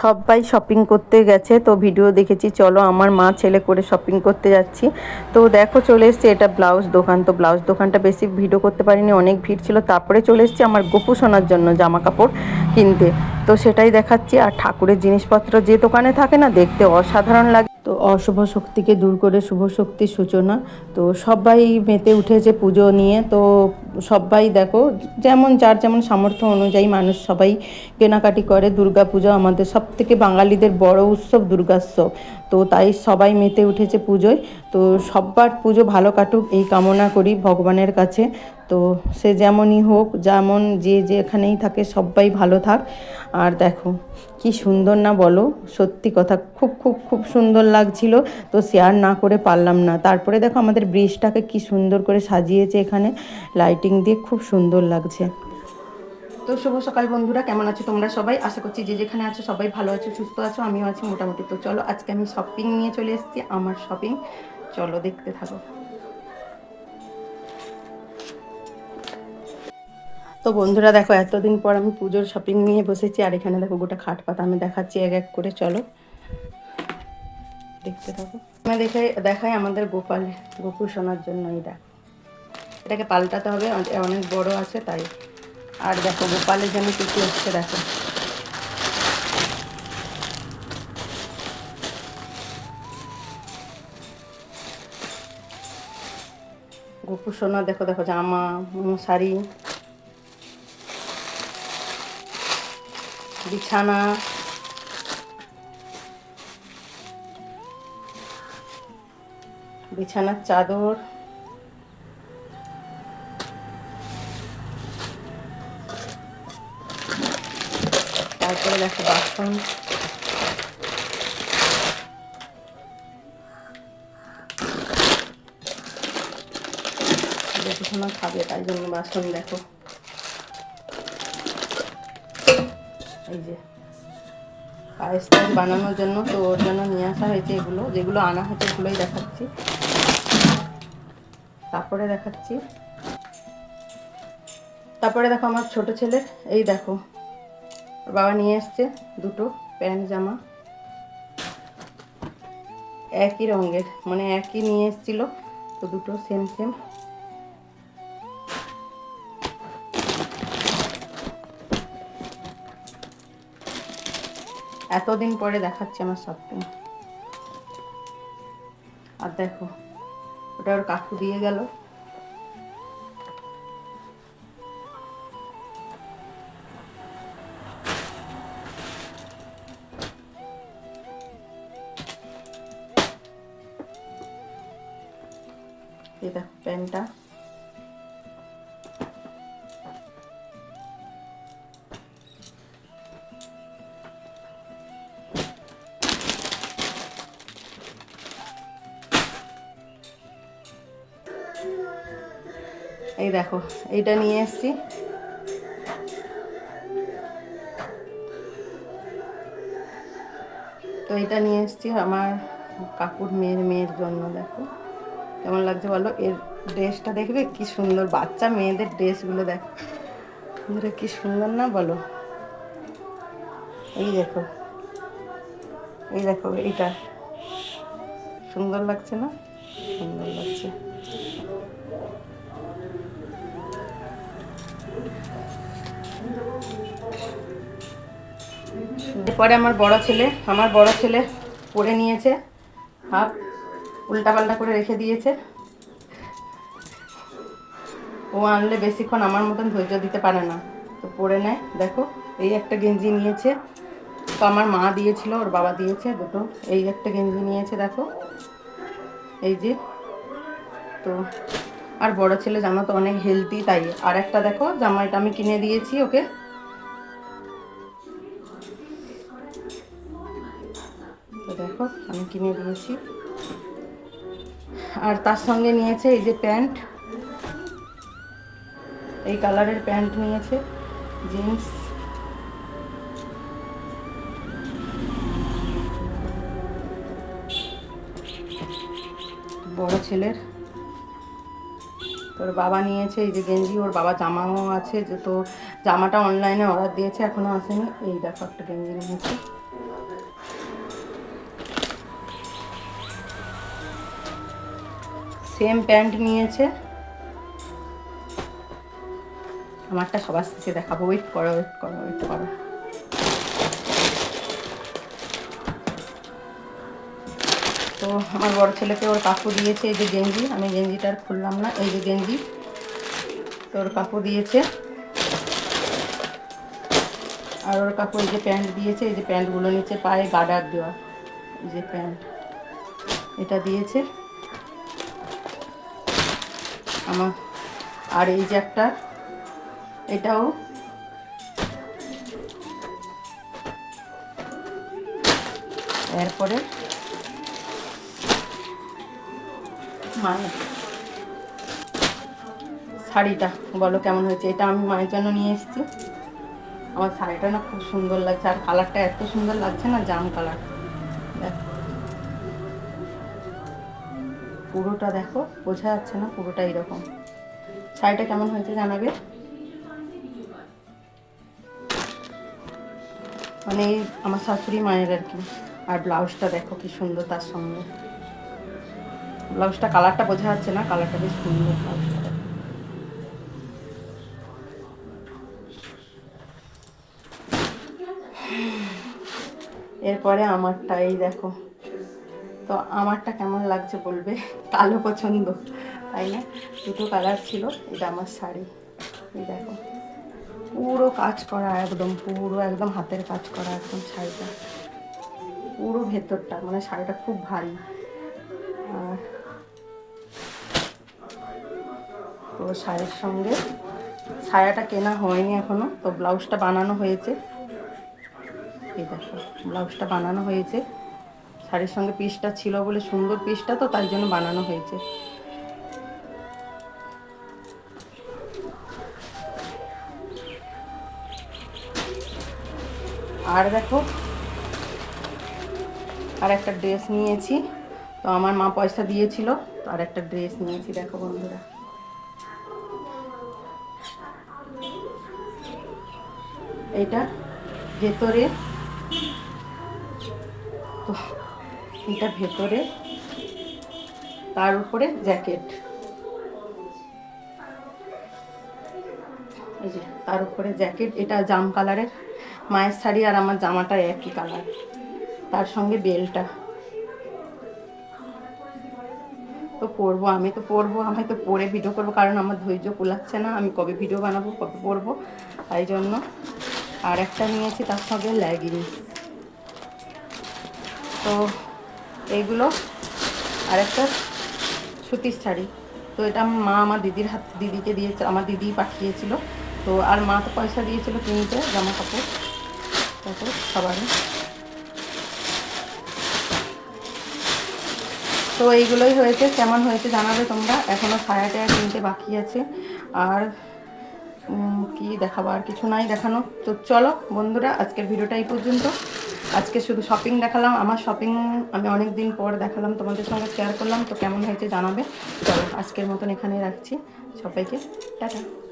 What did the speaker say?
সবাই শপিং করতে গেছে, তো ভিডিও দেখেছি, চলো আমার মা ছেলে করে শপিং করতে যাচ্ছি। তো দেখো চলে এসছে, এটা ব্লাউজ দোকান, তো ব্লাউজ দোকানটা বেশি ভিডিও করতে পারিনি, অনেক ভিড় ছিল। তারপরে চলে এসছি আমার গোপু শোনার জন্য জামা কাপড় কিনতে। তো সেটাই দেখাচ্ছি, আর ঠাকুরের জিনিসপত্র যে দোকানে থাকে না, দেখতে অসাধারণ লাগে। তো অশুভ শক্তিকে দূর করে শুভ শক্তির সূচনা। তো সবাই মেতে উঠেছে পুজো নিয়ে। তো সবাই দেখো, যেমন যার যেমন সামর্থ্য অনুযায়ী মানুষ সবাই কেনাকাটি করে। দুর্গা পুজো আমাদের সব থেকে বাঙালিদের বড় উৎসব দুর্গাোৎসব তো তাই সবাই মেতে উঠেছে পুজোয়। তো সব্বার পুজো ভালো কাটুক, এই কামনা করি ভগবানের কাছে। তো সে যেমনই হোক, যেমন যে যেখানেই থাকে সবাই ভালো থাক। আর দেখো, কি সুন্দর না বলো, সত্যি কথা, খুব খুব খুব সুন্দর লাগছিল। তো শেয়ার না করে পারলাম না। তারপরে দেখো আমাদের ব্রিজটাকে কি সুন্দর করে সাজিয়েছে এখানে। লাইটিং দিয়ে খুব সুন্দর লাগছে। তো শুভ সকাল বন্ধুরা, কেমন আছো তোমরা সবাই? আশা করছি যে যেখানে আছো সবাই ভালো আছো, সুস্থ আছো, আমিও আছি মোটামুটি। তো চলো, আজকে আমি শপিং নিয়ে চলে এসেছি, আমার শপিং চলো, দেখতে থাকো। তো বন্ধুরা, দেখো, এতদিন পর আমি পুজোর শপিং নিয়ে বসেছি, আর এখানে দেখো, গোটা খাট পাতা আমি দেখাচ্ছি এক এক করে। চলো, দেখতে থাকো। আমি দেখে, দেখাই আমাদের গোপাল গোপু শোনার জন্য এটা এটাকে পাল্টাতে হবে, অনেক বড় আছে, তাই। আর দেখো গোপালের জন্য কী কী হচ্ছে, দেখো। গোপু সোনা, দেখো দেখো, জামা মশারি বিছানা, বিছানার চাদর তারপরে দেখো বাসন। বিছানা খাবে তাই জন্য বাসন দেখো। এই যে, পায়েস বানানোর জন্য তো ওর জন্য নিয়ে আসা হয়েছে এগুলো। যেগুলো আনা হয়েছে এগুলোই দেখাচ্ছি। তারপরে দেখাচ্ছি। তারপরে দেখো আমার ছোট ছেলের, এই দেখো বাবা নিয়ে এসছে দুটো প্যান্ট, জামা। একই রঙের মানে একই নিয়ে এসছিল, তো দুটো সেম সেম এতদিন পরে দেখাচ্ছে আমার শপিং আর দেখো, ওটা ওর কাকু দিয়ে গেল। এই দেখো প্যান্টটা এই দেখো, এইটা নিয়ে এসছি। তো এটা নিয়ে এসছি আমার কাকুর মেয়ের মেয়ের জন্য, দেখো। কেমন লাগছে বলো? এর ড্রেসটা দেখবে? কি সুন্দর। বাচ্চা মেয়েদের ড্রেসগুলো দেখো। কি সুন্দর না বলো? এই দেখো। এই দেখো, এইটা। সুন্দর লাগছে না? সুন্দর লাগছে। এরপরে আমার বড় ছেলে, আমার বড় ছেলে পরে নিয়েছে। হাফ। উল্টাপাল্টা করে রেখে দিয়েছে। ও আনলে বেশিক্ষণ আমার মতন ধৈর্য দিতে পারে না। তো পরে নেয়। দেখো, এই একটা গেঞ্জি নিয়েছে। তো আমার মা দিয়েছিল, ওর বাবা দিয়েছে দুটো। এই একটা গেঞ্জি নিয়েছে, দেখো। এই যে, তো আর বড় ছেলে জানো তো অনেক হেলদি তাই। আর একটা দেখো, জামাইটা আমি কিনে দিয়েছি ওকে। তো দেখো, আমি কিনে দিয়েছি। আর তার সঙ্গে নিয়েছে এই যে প্যান্ট। এই কালারের প্যান্ট নিয়েছে, জিন্স। বড় ছেলের। তোর বাবা নিয়েছে এই যে গেঞ্জি, ওর বাবা জামাও আছে, যে তো জামাটা অনলাইনে অর্ডার দিয়েছে এখনও আসেনি। এই দেখো একটা গেঞ্জি নিয়েছে। সেম প্যান্ট নিয়েছে। আমারটা সবার শেষে দেখাবো। ওয়েট করো ওয়েট করো ওয়েট করো। তো আমার বড় ছেলেকে ওর কাকু দিয়েছে, এই যে গেঞ্জি। আমি গেঞ্জিটা আর খুললাম না, এই যে গেঞ্জি। তো ওর কাকু দিয়েছে। আর ওর কাকু এই যে প্যান্ট দিয়েছে, এই যে প্যান্টগুলো নিচে পায়ে গার্ডার দেওয়া, এই যে প্যান্ট। এটা দিয়েছে। আমার। আর এই যে একটা, এটাও। এরপরে মায়ের শাড়িটা, বলো কেমন হয়েছে? এটা আমি মায়ের জন্য নিয়ে এসেছি। আমার শাড়িটা না খুব সুন্দর লাগছে, আর কালারটা এত সুন্দর লাগছে না, জাম কালার দেখো। পুরোটা দেখো, বোঝা যাচ্ছে না পুরোটা এরকম। শাড়িটা কেমন হয়েছে জানাবে? মানে আমার শাশুড়ি মায়ের আর কি। আর ব্লাউজটা দেখো কি সুন্দর তার সঙ্গে। ব্লাউজটা কালারটা বোঝা যাচ্ছে না, কালারটা বেশ সুন্দর এরপরে আমারটা এই দেখো। তো আমারটা কেমন লাগছে বলবে? কালো পছন্দ, তাই না? দুটো কালার ছিল, এটা আমার শাড়ি। এই দেখো, পুরো কাজ করা একদম, পুরো একদম হাতের কাজ করা একদম শাড়িটা। পুরো ভেতরটা মানে শাড়িটা খুব ভারী। আর তো শাড়ির সঙ্গে সায়াটা কেনা হয়নি এখনও, তো ব্লাউজটা বানানো হয়েছে। এই দেখো, ব্লাউজটা বানানো হয়েছে। শাড়ির সঙ্গে পিসটা ছিল বলে সুন্দর পিসটা তো তাই জন্য বানানো হয়েছে। আর দেখো, আর একটা ড্রেস নিয়েছি। তো আমার মা পয়সা দিয়েছিল, তো আর একটা ড্রেস নিয়েছি, দেখো বন্ধুরা। এটা ভেতরে। তো এটা ভেতরে, তার উপরে জ্যাকেট। এই যে, তার উপরে জ্যাকেট, এটা জাম কালারের। মায়ের শাড়ি আর আমার জামাটা একই কালার। তার সঙ্গে বেলটা। তো পরবো, আমি তো পরবো, আমি তো পরে ভিডিও করব, কারণ আমার ধৈর্য কুলাচ্ছে না। আমি কবে ভিডিও বানাবো, কবে পরবো, তাই জন্য। আর একটা নিয়েছি, তার সঙ্গে লেগিংস তো এইগুলো আর একটা সুতির শাড়ি। তো এটা মা আমার দিদির হাত, দিদিকে দিয়েছে, আমার দিদি পাঠিয়েছিল। তো আর মা তো পয়সা দিয়েছিল কিনতে জামা কাপড় তারপর সবারই। তো এইগুলোই হয়েছে, কেমন হয়েছে জানাবে তোমরা। এখনও ছায়া টায়া কিনতে বাকি আছে। আর কি দেখাবো? আর কিছু নাই দেখানো। তো চলো বন্ধুরা, আজকের ভিডিওটা এই পর্যন্ত। আজকে শুধু শপিং দেখালাম, আমার শপিং আমি অনেক দিন পর দেখালাম, তোমাদের সঙ্গে শেয়ার করলাম, তো কেমন হয়েছে জানাবে? চলো, আজকের মতন এখানে রাখছি সবাইকে, টাটা।